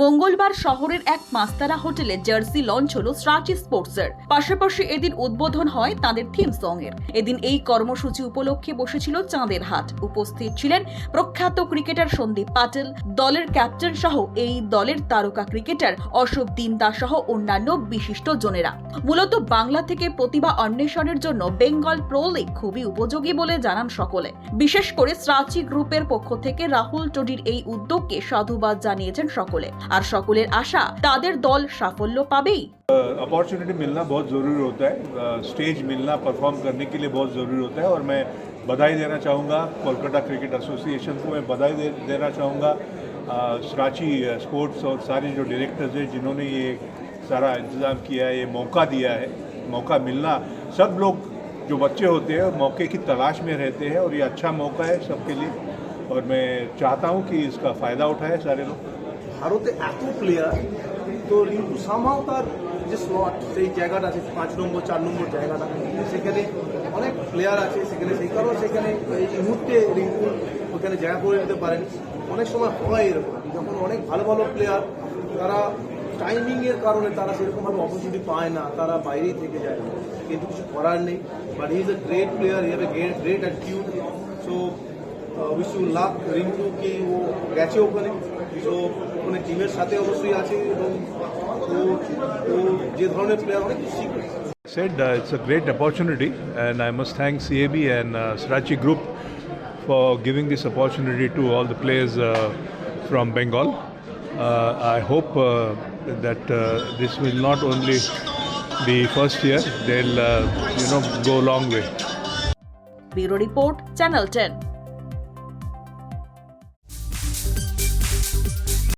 মঙ্গলবার শহরের এক মাস্তারা হোটেলে জার্সি লঞ্চ হলো স্রাচি স্পোর্টসের। পাশাপাশি এদিন উদ্বোধন হয় তাদের থিম সং এর এদিন এই কর্মসূচি উপলক্ষে বসেছিল চাঁদের হাট। উপস্থিত ছিলেন প্রখ্যাত ক্রিকেটার সন্দীপ পাটেল, দলের ক্যাপ্টেন সহ এই দলের তারকা ক্রিকেটার অশোক দিন্দা সহ অন্যান্য বিশিষ্ট জনেরা। মূলত বাংলা থেকে প্রতিভা অন্বেষণের জন্য বেঙ্গল প্রো লিগ খুবই উপযোগী বলে জানান সকলে। বিশেষ করে স্রাচি গ্রুপের পক্ষ থেকে রাহুল টোডির এই উদ্যোগকে সাধুবাদ জানিয়েছেন সকলে। আর সকলের আশা তাদের দল সাফল্য পাবেই अपॉर्चुनिटी मिलना बहुत ज़रूरी होता है स्टेज मिलना परफॉर्म करने के लिए बहुत ज़रूरी होता है और मैं बधाई देना चाहूँगा कोलकाता क्रिकेट एसोसिएशन को मैं बधाई दे, देना चाहूँगा अ, सराची स्पोर्ट्स और सारे जो डायरेक्टर्स हैं जिन्होंने ये सारा इंतज़ाम किया है ये मौका दिया है मौका मिलना सब लोग जो बच्चे होते हैं मौके की तलाश में रहते हैं और ये अच्छा मौका है सबके लिए और मैं चाहता हूँ कि इसका फ़ायदा उठाएं सारे लोग ভারতে এত প্লেয়ার তো রিঙ্কু সামাও তার যে স্লট সেই জায়গাটা আছে, পাঁচ নম্বর, চার নম্বর জায়গাটা, সেখানে অনেক প্লেয়ার আছে, সেখানে সেই কারণে সেখানে এই মুহূর্তে রিঙ্কু ওখানে জায়গা করে নিতে পারেন। অনেক সময় হয় এরকম, যখন অনেক ভালো ভালো প্লেয়ার তারা টাইমিংয়ের কারণে তারা সেরকমভাবে অপরচুনিটি পায় না, তারা বাইরেই থেকে যায় কিন্তু কিছু করার নেই। But he is a great player have a great great attitude so wish you love Rinku কি ও গেছে ওখানে। ওখানে টিমের সাথে অবশ্যই আছে এবং ও ও যে ধরনের প্লেয়ার অনেক কিছু শিখবে said uh, it's a great opportunity and I must thank CAB and uh, Srachi Group for giving this opportunity to all the players uh, from Bengal. Uh, I hope uh, that uh, this will not only be first year, they'll uh, you know go a long way. Bureau report channel ten